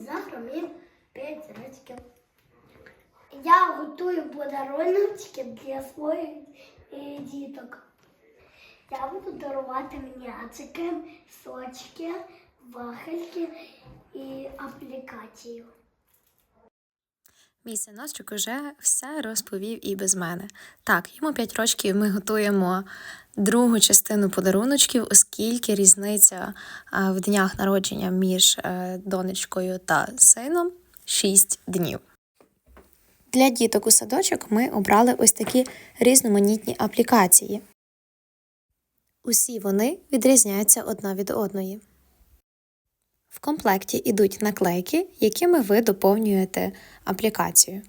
Завтра мені 5 років. Я готую подарунки для своїх е, діток. Я буду дарувати м'ячики, сочки, вафельки і аплікацію. Мій синочок уже все розповів і без мене. Так, йому 5 років ми готуємо другу частину подаруночків, оскільки різниця в днях народження між е, донечкою та сином 6 днів. Для діток у садочок ми обрали ось такі різноманітні аплікації. Усі вони відрізняються одна від одної. В комплекті йдуть наклейки, якими ви доповнюєте аплікацію.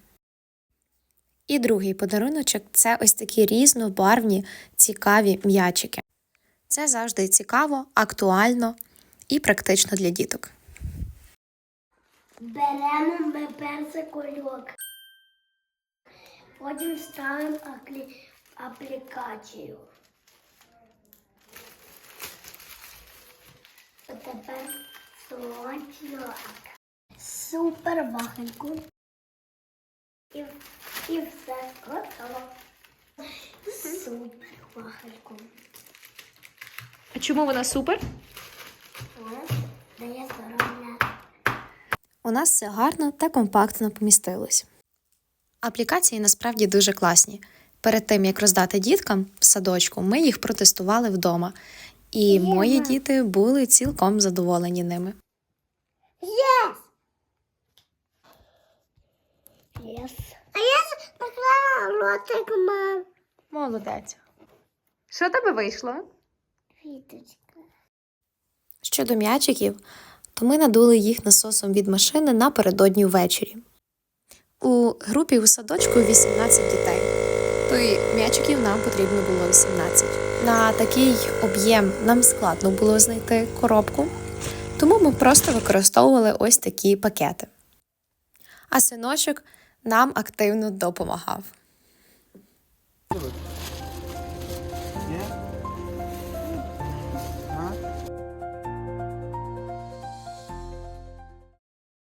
І другий подаруночок це ось такі різнобарвні цікаві м'ячики. Це завжди цікаво, актуально і практично для діток. Беремо ми перший кульок. Потім ставимо аплі... аплікацію. А тепер сочок. Супер вафельку. І, і все готово. Супер вафельку. А чому вона супер? Дає здоров'я. У нас все гарно та компактно помістилось. Аплікації насправді дуже класні. Перед тим як роздати діткам в садочку, ми їх протестували вдома, і мої Єма. діти були цілком задоволені ними. Yes! Yes. Ротик, мам. Молодець. Що тебе вийшло? Квіточка. Щодо м'ячиків, то ми надули їх насосом від машини напередодні ввечері. У групі у садочку 18 дітей, то й м'ячиків нам потрібно було 18. На такий об'єм нам складно було знайти коробку, тому ми просто використовували ось такі пакети. А синочок нам активно допомагав.